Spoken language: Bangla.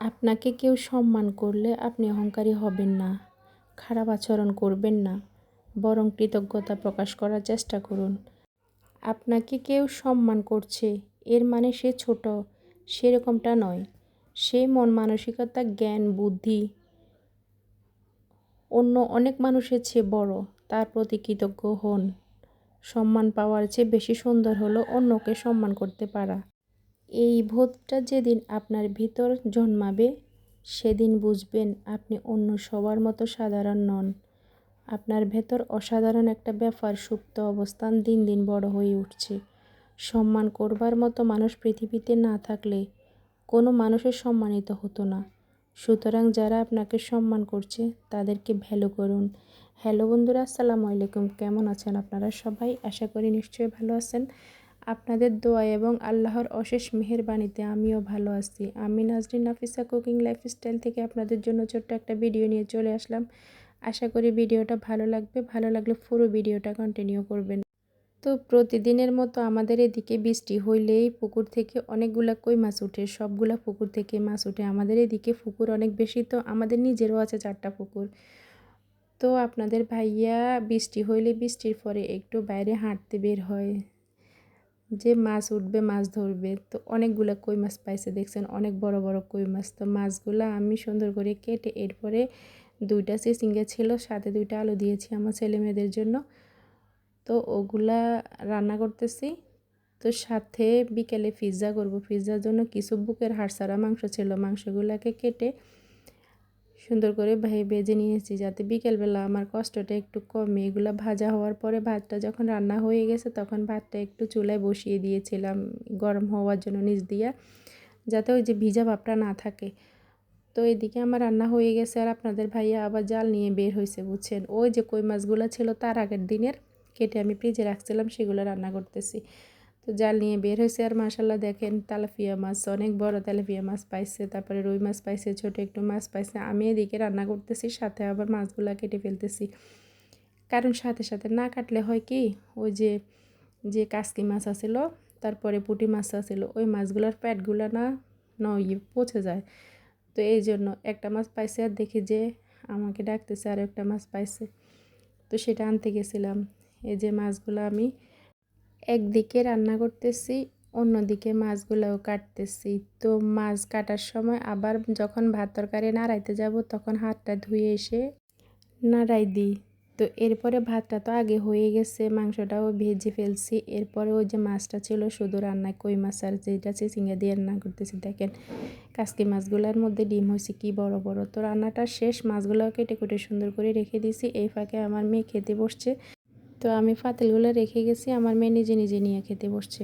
আপনাকে কেউ সম্মান করলে আপনি অহংকারী হবেন না, খারাপ আচরণ করবেন না, বরং কৃতজ্ঞতা প্রকাশ করার চেষ্টা করুন। আপনাকে কেউ সম্মান করছে, এর মানে সে ছোট, সেরকমটা নয়। সে মন মানসিকতা, জ্ঞান, বুদ্ধি, অন্য অনেক মানুষের চেয়ে বড়, তার প্রতি কৃতজ্ঞ হন। সম্মান পাওয়ার চেয়ে বেশি সুন্দর হলো অন্যকে সম্মান করতে পারা। এই বোধটা যেদিন আপনার ভিতর জন্মাবে, সেদিন বুঝবেন আপনি অন্য সবার মতো সাধারণ নন। আপনার ভেতর অসাধারণ একটা ব্যাপার সুপ্ত অবস্থান দিন দিন বড় হয়ে উঠছে। সম্মান করবার মতো মানুষ পৃথিবীতে না থাকলে কোনো মানুষের সম্মানিত হতো না। সুতরাং যারা আপনাকে সম্মান করছে, তাদেরকে ভ্যালু করুন। হ্যালো বন্ধুরা, আসসালামু আলাইকুম। কেমন আছেন আপনারা সবাই? আশা করি নিশ্চয়ই ভালো আছেন। আপনাদের দোয়া এবং আল্লাহর অশেষ মেহরবানিতে আমিও ভালো আছি। আমি নাজরিন নাফিসা কুকিং লাইফস্টাইল থেকে আপনাদের জন্য ছোট্ট একটা ভিডিও নিয়ে চলে আসলাম। আশা করি ভিডিওটা ভালো লাগবে। ভালো লাগলে পুরো ভিডিওটা কন্টিনিউ করবেন। তো প্রতিদিনের মতো আমাদের এদিকে বৃষ্টি হইলেই পুকুর থেকে অনেকগুলা কই মাছ উঠে। সবগুলা পুকুর থেকে মাছ উঠে। আমাদের এদিকে পুকুর অনেক বেশি, তো আমাদের নিজেরও আছে চারটা পুকুর। তো আপনাদের ভাইয়া বৃষ্টি হইলে বৃষ্টির পরে একটু বাইরে হাঁটতে বের হয়। যে মাছ উঠবে, মাছ ধরবে, তো অনেকগুলো কই মাছ পাইছে দেখছেন, অনেক বড় বড় কই মাছ। তো মাছগুলো আমি সুন্দর করে কেটে এরপরে দুইটা সিঙ্গে ছিল, সাথে দুইটা আলু দিয়েছি আমার ছেলে মেয়েদের জন্য। তো ওগুলা রান্না করতেছি। তো সাথে বিকেলে পিৎজা করব। পিৎজার জন্য কিছু বুকের হাড়সারা মাংস ছিল, মাংসগুলোকে কেটে সুন্দর করে ভাই বেজে নিয়েছি যাতে বিকেলবেলা আমার কষ্টটা একটু কমে। এগুলো ভাজা হওয়ার পরে ভাতটা যখন রান্না হয়ে গেছে তখন ভাতটা একটু চুলায় বসিয়ে দিয়েছিলাম গরম হওয়ার জন্য নিচ দিয়া, যাতে ওই যে ভিজা ভাবটা না থাকে। তো এদিকে আমার রান্না হয়ে গেছে আর আপনাদের ভাইয়া আবার জাল নিয়ে বের হয়েছে বুঝছেন? ওই যে কই মাছগুলো ছিল তার আগের দিনের কেটে আমি ফ্রিজে রাখছিলাম, সেগুলো রান্না করতেছি। তো জাল নিয়ে বের হয়েছে। আর মাসাল্লাহ দেখেন তালাফিয়া মাছ অনেক বড় তালাফিয়া মাছ পাইছে। তারপরে রুই মাছ পাইছে, ছোট একটু মাছ পাইছে। আমি এদিকে রান্না করতেছি, সাথে আবার মাছগুলো কেটে ফেলতেছি। কারণ সাথে সাথে না কাটলে হয় কি, ওই যে যে কাসকি মাছ আছিল, তারপরে পুটি মাছ আছিল, ওই মাছগুলোর প্যাটগুলো না, নয়, পচে যায়। তো এই জন্য একটা মাছ পাইছে আর দেখি যে আমাকে ডাকতেছে আর একটা মাছ পাইছে। তো সেটা আনতে গেছিলাম। এই যে মাছগুলো আমি একদিকে রান্না করতেছি, অন্যদিকে মাছগুলোও কাটতেছি। তো মাছ কাটার সময় আবার যখন ভাত তরকারি নাড়াইতে যাব, তখন হাতটা ধুয়ে এসে নাড়াই দিই। তো এরপরে ভাতটা তো আগে হয়ে গেছে, মাংসটাও ভেজে ফেলছি। এরপরে ওই যে মাছটা ছিল, শুধু রান্নায় কই মাছ আর যেটা চিচিঙ্গা দিয়ে রান্না করতেছি। দেখেন, কাসকি মাছগুলোর মধ্যে ডিম হয়েছে কি বড় বড়। তো রান্নাটা শেষ মাছগুলো কেটে কেটে সুন্দর করে রেখে দিয়েছি। এই ফাঁকে আমার মেয়ে খেতে বসছে। তো আমি ফাতলগুলো রেখে গেছি আমার মেয়ে নিজে নিজে নিয়ে খেতে বসছে।